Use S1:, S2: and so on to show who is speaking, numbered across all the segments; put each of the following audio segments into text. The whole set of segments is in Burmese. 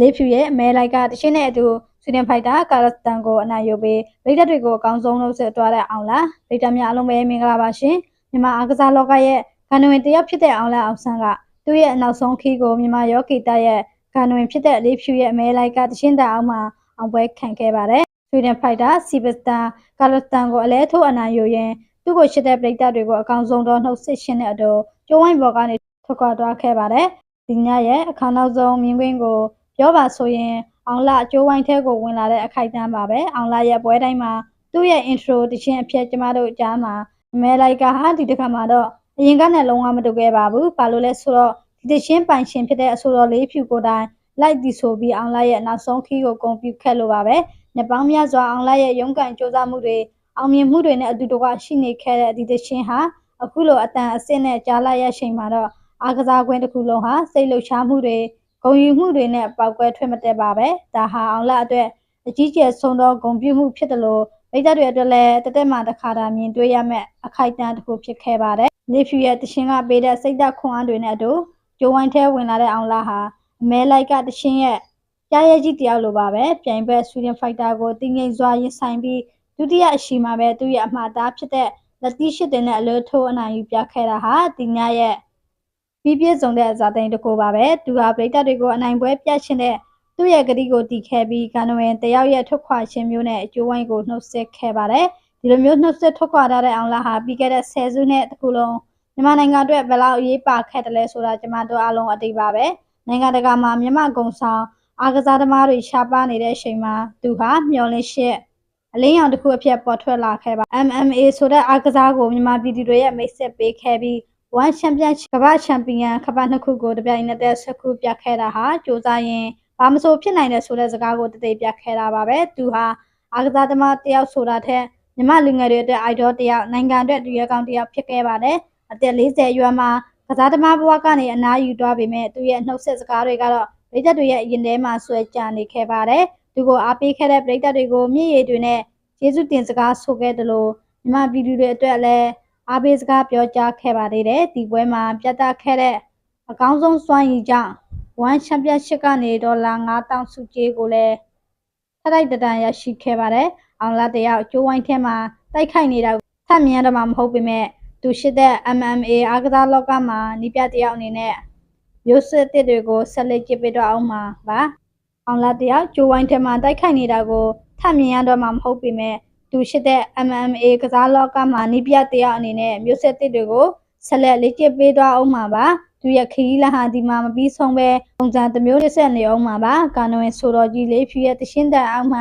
S1: လေးဖြူရဲ့အမဲလိုက်ကတရှင်းနဲ့အတူဆွီဒင်ဖိုက်တာကာရစတန်ကိုအနိုင်ယူပြီးဗိဒတ်တွေကိုအကောင်းဆုံးလုပ်ဆက်သွားတဲ့အောင်လားဗိဒတ်များအလုံးပဲမင်္ဂလာပါရှင်မြန်မာအားကစားလောကရဲ့ဂန်နဝင်တယောက်ဖြစ်တဲ့အောင်လားအောင်ဆန်းကသူ့ရဲ့အနောက်ဆုံးခီးကိုမြန်မာယောဂီတရဲ့ဂန်နဝင်ဖြစ်တဲ့လေးဖြူရဲ့အမဲလိုက်ကတရှင်းတာအောင်မှာအောင်ပွဲခံခဲ့ပါတယ်ဆွီဒင်ဖိုက်တာစီဘစတန်ကာရစတန်ကိုအလဲထိုးအနိုင်ယူရင်သူ့ကိုရှစ်တဲ့ပရိသတ်တွေကိုအကောင်းဆုံးတော့နှုတ်ဆက်ရှင်းတဲ့အတူကျိုးဝိုင်းဘော်ကနေထွက်ခွာသွားခဲ့ပါတယ်ဒီညရဲ့အခါနောက်ဆုံးမြင်းကွင်းကို ပြောပါဆိုရင်အောင်လအကျိုးဝိုင်းထဲကိုဝင်လာတဲ့အခိုက်အတန့်ပါပဲအောင်လရဲ့ပွဲတိုင်းမှာသူ့ရဲ့ intro တခြင်းအဖြစ်ကျမတို့ကြားမှာမဲလိုက်ကဟာဒီတစ်ခါမှာတော့အရင်ကနဲ့လုံးဝမတူခဲ့ပါဘူးဘာလို့လဲဆိုတော့ဒီတခြင်းပိုင်ရှင်ဖြစ်တဲ့အဆိုတော်လေးဖြူကိုတိုင်လိုက်ဒီဆိုပြီးအောင်လရဲ့နောက်ဆုံးခီးကိုဂုံပြူခက်လို့ပါပဲညပောင်းများစွာအောင်လရဲ့ရုန်းကန်စ조사မှုတွေအောင်မြင်မှုတွေနဲ့အတူတကွရှိနေခဲ့တဲ့ဒီတခြင်းဟာအခုလိုအတန်အစစ်နဲ့ကြားလိုက်ရချိန်မှာတော့အားကစားကွင်းတစ်ခုလုံးဟာစိတ်လှုပ်ရှားမှုတွေ ဂုံယူမှုတွေနဲ့ပောက်ကွဲထွက်မတက်ပါပဲဒါဟာအောင်လာအတွက်အကြီးကျယ်ဆုံးသောဂုံပြူမှုဖြစ်တယ်လို့မိသားတွေအတွက်လည်းတသက်မှတစ်ခါတာမြင်တွေ့ရမယ့်အခိုက်အတန့်တစ်ခုဖြစ်ခဲ့ပါတယ်နေဖြူရဲ့တရှင်ကပေးတဲ့စိတ်သက်ခွန်အားတွေနဲ့အတူကျိုးဝိုင်းထဲဝင်လာတဲ့အောင်လာဟာအမဲလိုက်ကတရှင်ရဲ့ကြားရဲကြီးတယောက်လိုပါပဲပြိုင်ဘက်ဆွီဒင်ဖိုက်တာကိုတင်းငိမ့်စွာရင်ဆိုင်ပြီးဒုတိယအရှိမှာပဲသူ့ရဲ့အမှားသားဖြစ်တဲ့လက်တီးရှစ်တင်နဲ့အလွတ်ထိုးအနိုင်ယူပြခဲ့တာဟာဒီညရဲ့ ပြီးပြည့်စုံတဲ့ဇာတိန်တစ်ခုပါပဲသူဟာပရိသတ်တွေကိုအနိုင်ပွဲပြတ်ရှင်တဲ့သူ့ရဲ့ဂတိကိုတည်ခဲ့ပြီးကနဝင်တယောက်ရဲ့ထွက်ခွာခြင်းမျိုးနဲ့အကျိုးဝိုင်းကိုနှုတ်ဆက်ခဲ့ပါတယ်ဒီလိုမျိုးနှုတ်ဆက်ထွက်ခွာထားတဲ့အောင်လာဟာပြီးခဲ့တဲ့ဆယ်စုနှစ်တစ်ခုလုံးမြန်မာနိုင်ငံအတွက်ဘယ်လောက်အရေးပါခဲ့တယ်လဲဆိုတာကျွန်မတို့အားလုံးအတိပါပဲနိုင်ငံတကာမှာမြန်မာကုံဆောင်အားကစားသမားတွေရှားပါနေတဲ့အချိန်မှာသူဟာမျော်လင့်ရှက်အလင်းရောင်တစ်ခုအဖြစ်ပေါ်ထွက်လာခဲ့ပါ MMA ဆိုတဲ့အားကစားကိုမြန်မာပြည်သူတွေရဲ့မိတ်ဆက်ပေးခဲ့ပြီး ဝမ်ချန်ပီယံကမ္ဘာချန်ပီယံကမ္ဘာနှစ်ခုကိုတပြိုင်နက်တည်းဆက်ခုပြခဲ့တာဟာစူးစမ်းရင်ဘာမဆိုဖြစ်နိုင်တယ်ဆိုတဲ့စကားကိုတသိပြခဲ့တာပါပဲသူဟာအားကစားသမားတယောက်ဆိုတာထက်မြမလူငယ်တွေအတွက် idol တယောက်နိုင်ငံအတွက်တရွေးကောင်းတယောက်ဖြစ်ခဲ့ပါတယ်အသက်40အရွယ်မှာကစားသမားဘဝကနေအနားယူသွားပေမဲ့သူရဲ့နှုတ်ဆက်စကားတွေကတော့ပြည်သက်တွေရဲ့အရင်ထဲမှာဆွဲကြနေခဲ့ပါတယ်သူကိုအားပေးခဲ့တဲ့ပြည်သက်တွေကိုမြင့်ရည်တွေနဲ့ကျေးဇူးတင်စကားဆိုခဲ့တယ်လို့မြမပြည်သူတွေအတွက်လည်း အားပေးစကားပြောကြားခဲ့ပါသေးတယ်ဒီပွဲမှာပြတ်သားခဲ့တဲ့အကောင်းဆုံးစွမ်းရည်ကြောင့်ဝမ်ချန်ပီယံရှစ်ကနေဒေါ်လာ9000စုကြေးကိုလည်းထထိုက်တတန်ရရှိခဲ့ပါတယ်အောင်လာတယောက်ကျိုးဝိုင်းထဲမှာတိုက်ခိုက်နေတာထပ်မြင်ရတော့မှမဟုတ်ပေမဲ့သူရှိတဲ့ MMA အားကစားလောကမှာနီးပြတယောက်အနေနဲ့မျိုးစစ်တစ်တွေကိုဆက်လက်ကြည့်ပေးတော့အောင်မှာပါအောင်လာတယောက်ကျိုးဝိုင်းထဲမှာတိုက်ခိုက်နေတာကိုထပ်မြင်ရတော့မှမဟုတ်ပေမဲ့ သူရှိတဲ့ MMA ကစားလောကမှာနီးပြတယောက်အနေနဲ့မျိုးဆက်တစ်တွေကိုဆက်လက်လေ့ကျင့်ပေးသွားအောင်မှာပါသူရဲ့ခရီးလဟန်ဒီမှာမပြီးဆုံးပဲပုံစံတစ်မျိုးတစ်ဆက်နေအောင်မှာပါကာနဝင်ဆိုတော်ကြီးလေးဖြူရဲ့တရှင်းတန်အောင်မှ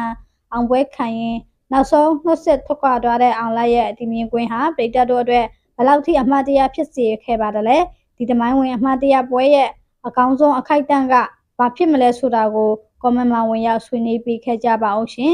S1: အောင်ပွဲခံရင်နောက်ဆုံးနှုတ်ဆက်ထွက်ခွာသွားတဲ့အောင်လိုက်ရဲ့ဒီမြင်ကွင်းဟာပြိတ္တတို့အတွက်ဘယ်လောက်ထိအမှားတရားဖြစ်စေခဲ့ပါတယ်လဲဒီတမိုင်းဝင်အမှားတရားပွဲရဲ့အကောင်းဆုံးအခိုက်အတန့်ကဘာဖြစ်မလဲဆိုတာကို comment မှာဝင်ရောက်ဆွေးနွေးပေးခဲ့ကြပါအောင်ရှင်